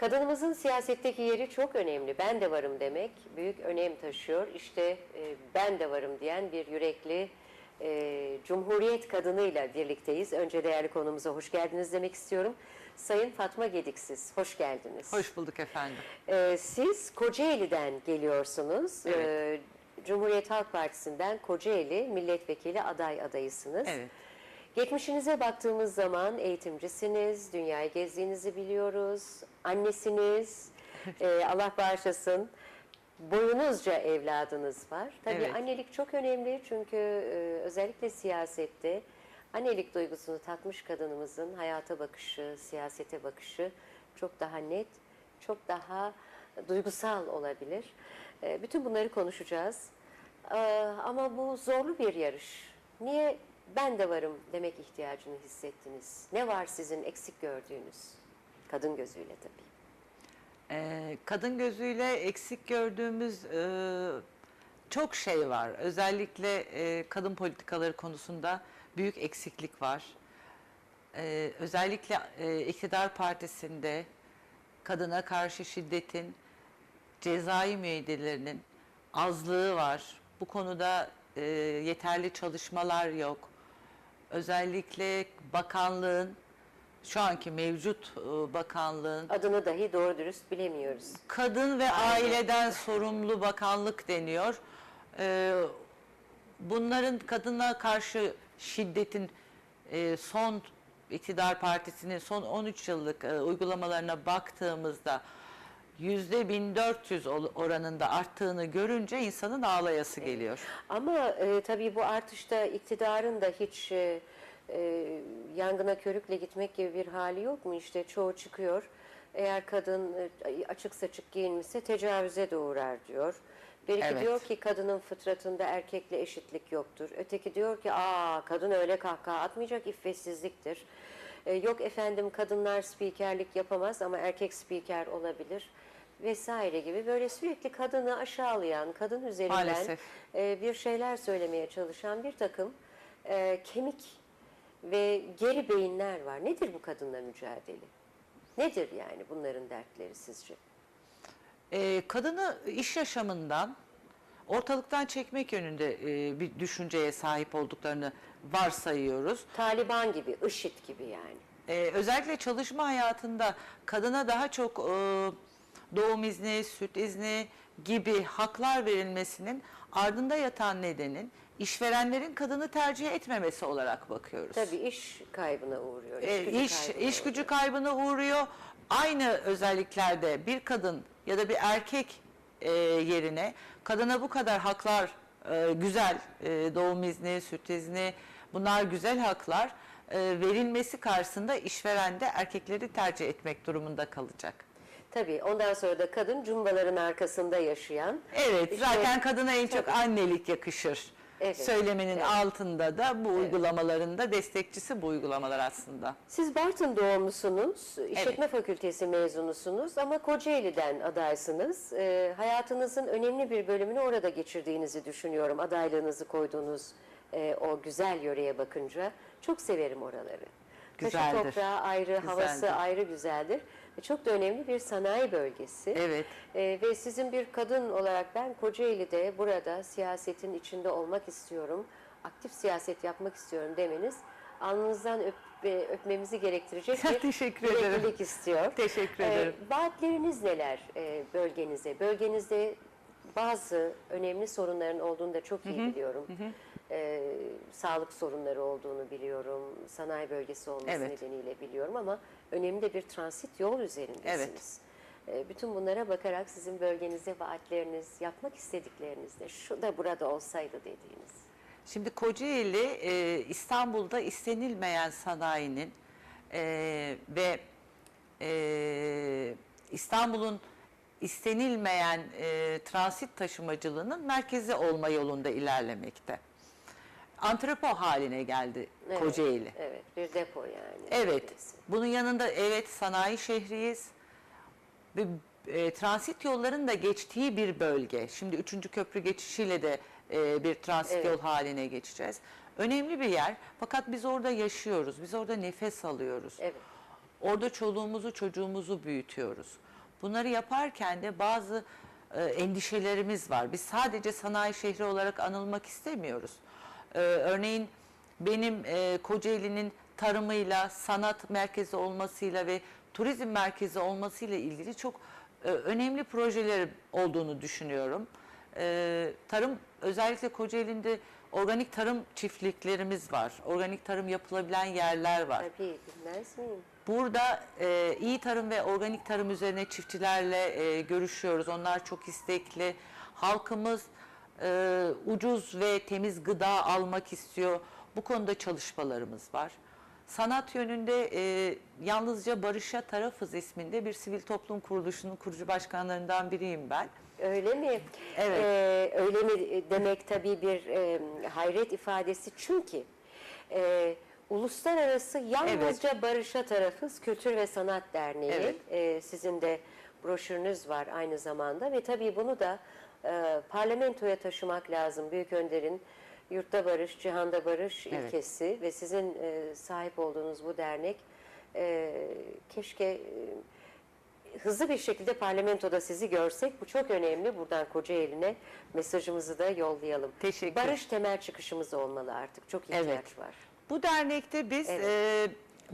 Kadınımızın siyasetteki yeri çok önemli. Ben de varım demek büyük önem taşıyor. İşte e, ben de varım diyen bir yürekli e, Cumhuriyet kadınıyla birlikteyiz. Önce değerli konumuza hoş geldiniz demek istiyorum. Sayın Fatma Gediksiz, hoş geldiniz. Hoş bulduk efendim. Ee, siz Kocaeli'den geliyorsunuz. Evet. Ee, Cumhuriyet Halk Partisi'nden Kocaeli milletvekili aday adayısınız. Evet. Geçmişinize baktığımız zaman eğitimcisiniz, dünyayı gezdiğinizi biliyoruz, annesiniz, Ee, Allah bağışlasın, boyunuzca evladınız var. Tabii Evet. annelik çok önemli çünkü e, özellikle siyasette annelik duygusunu tatmış kadınımızın hayata bakışı, siyasete bakışı çok daha net, çok daha duygusal olabilir. E, bütün bunları konuşacağız. Ee, ama bu zorlu bir yarış. Niye ben de varım demek ihtiyacını hissettiniz? Ne var sizin eksik gördüğünüz? Kadın gözüyle tabii. Ee, kadın gözüyle eksik gördüğümüz e, çok şey var. Özellikle e, kadın politikaları konusunda büyük eksiklik var. Ee, özellikle e, iktidar partisinde kadına karşı şiddetin cezai müeyyidelerinin azlığı var. Bu konuda e, yeterli çalışmalar yok. Özellikle bakanlığın şu anki mevcut e, bakanlığın Adını dahi doğru dürüst bilemiyoruz. kadın ve aileden sorumlu bakanlık deniyor. Ee, bunların kadına karşı şiddetin e, son iktidar partisinin son 13 yıllık e, uygulamalarına baktığımızda yüzde 1400 ol- oranında arttığını görünce insanın ağlayası geliyor. Ama e, tabii bu artışta iktidarın da hiç e, e, yangına körükle gitmek gibi bir hali yok mu? İşte çoğu çıkıyor. Eğer kadın e, açık saçık giyinmişse tecavüze de uğrar diyor. Biriki Evet. diyor ki kadının fıtratında erkekle eşitlik yoktur. Öteki diyor ki aa kadın öyle kahkaha atmayacak iffetsizliktir. E, yok efendim kadınlar spikerlik yapamaz ama erkek spiker olabilir vesaire gibi böyle sürekli kadını aşağılayan, kadın üzerinden Maalesef. e, bir şeyler söylemeye çalışan bir takım e, kemik ve geri beyinler var. Nedir bu kadınla mücadele? Nedir yani bunların dertleri sizce? Ee, kadını iş yaşamından ortalıktan çekmek yönünde e, bir düşünceye sahip olduklarını varsayıyoruz. Taliban gibi, IŞİD gibi yani. Ee, özellikle çalışma hayatında kadına daha çok e, doğum izni, süt izni gibi haklar verilmesinin ardında yatan nedenin işverenlerin kadını tercih etmemesi olarak bakıyoruz. Tabii iş kaybına uğruyor. Ee, gücü iş, kaybına iş gücü kaybına uğruyor. Aynı özelliklerde bir kadın ya da bir erkek e, yerine kadına bu kadar haklar e, güzel e, doğum izni, süt izni bunlar güzel haklar e, verilmesi karşısında işveren de erkekleri tercih etmek durumunda kalacak. Tabii ondan sonra da kadın cumbaların arkasında yaşayan. Evet, işte- zaten kadına en çok Tabii. annelik yakışır. Evet, Söylemenin evet. altında da bu uygulamalarında destekçisi bu uygulamalar aslında. Siz Bartın doğumlusunuz, işletme fakültesi mezunusunuz ama Kocaeli'den adaysınız. Ee, hayatınızın önemli bir bölümünü orada geçirdiğinizi düşünüyorum. Adaylığınızı koyduğunuz e, o güzel yöreye bakınca. Çok severim oraları. Taşı Güzeldir. toprağı ayrı, havası Güzeldir. ayrı güzeldir. Ve çok da önemli bir sanayi bölgesi. Evet. Ee, ve sizin bir kadın olarak ben Kocaeli'de burada siyasetin içinde olmak istiyorum, aktif siyaset yapmak istiyorum demeniz alnınızdan öp, e, öpmemizi gerektirecek bir Teşekkür ederim. istiyor. Teşekkür Ee, ederim. vaatleriniz neler e, bölgenize? Bölgenizde bazı önemli sorunların olduğunu da çok iyi biliyorum. Ee, sağlık sorunları olduğunu biliyorum. Sanayi bölgesi olması Evet. nedeniyle biliyorum ama önemli de bir transit yol üzerindesiniz. Ee, Bütün bunlara bakarak sizin bölgenizde vaatleriniz, yapmak istedikleriniz de şu da burada olsaydı dediğiniz. Şimdi Kocaeli e, İstanbul'da istenilmeyen sanayinin e, ve e, İstanbul'un istenilmeyen e, transit taşımacılığının merkezi olma yolunda ilerlemekte. Antrepo haline geldi Evet, Kocaeli. Evet, bir depo yani. Evet. neredeyse. Bunun yanında evet sanayi şehriyiz. Ve e, transit yolların da geçtiği bir bölge. Şimdi 3. köprü geçişiyle de e, bir transit Evet. yol haline geçeceğiz. Önemli bir yer. Fakat biz orada yaşıyoruz. Biz orada nefes alıyoruz. Evet. Orada çoluğumuzu çocuğumuzu büyütüyoruz. Bunları yaparken de bazı e, endişelerimiz var. Biz sadece sanayi şehri olarak anılmak istemiyoruz. E, örneğin benim e, Kocaeli'nin tarımıyla, sanat merkezi olmasıyla ve turizm merkezi olmasıyla ilgili çok e, önemli projeler olduğunu düşünüyorum. E, tarım özellikle Kocaeli'nde organik tarım çiftliklerimiz var. Organik tarım yapılabilen yerler var. Tabii bilmez miyim? Burada e, iyi tarım ve organik tarım üzerine çiftçilerle e, görüşüyoruz. Onlar çok istekli. Halkımız e, ucuz ve temiz gıda almak istiyor. Bu konuda çalışmalarımız var. Sanat yönünde e, yalnızca Barış'a Tarafız isminde bir sivil toplum kuruluşunun kurucu başkanlarından biriyim ben. Öyle mi? Evet. Ee, öyle mi demek tabii bir e, hayret ifadesi çünkü e, uluslararası yalnızca Barış'a Tarafız Kültür ve Sanat Derneği. Evet. E, sizin de broşürünüz var aynı zamanda ve tabii bunu da e, parlamentoya taşımak lazım. Büyük Önder'in Yurtta Barış, Cihanda Barış Evet. ilkesi ve sizin e, sahip olduğunuz bu dernek e, keşke e, hızlı bir şekilde parlamentoda sizi görsek bu çok önemli. Buradan Kocaeli'ne mesajımızı da yollayalım. Teşekkür. Barış temel çıkışımız olmalı artık. Çok ihtiyaç Evet. var. Bu dernekte biz Evet. e,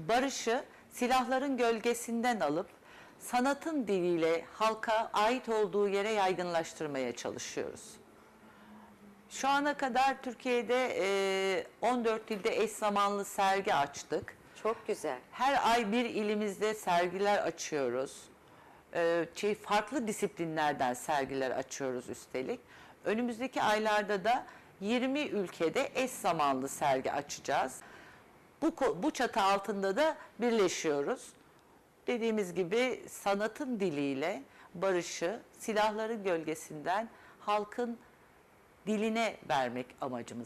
barışı silahların gölgesinden alıp sanatın diliyle halka ait olduğu yere yaygınlaştırmaya çalışıyoruz. Şu ana kadar Türkiye'de e, 14 ilde eş zamanlı sergi açtık. Çok güzel. Her ay bir ilimizde sergiler açıyoruz. Ee, şey, farklı disiplinlerden sergiler açıyoruz üstelik. Önümüzdeki aylarda da 20 ülkede eş zamanlı sergi açacağız. Bu, bu çatı altında da birleşiyoruz. Dediğimiz gibi sanatın diliyle barışı silahların gölgesinden halkın diline vermek amacımız.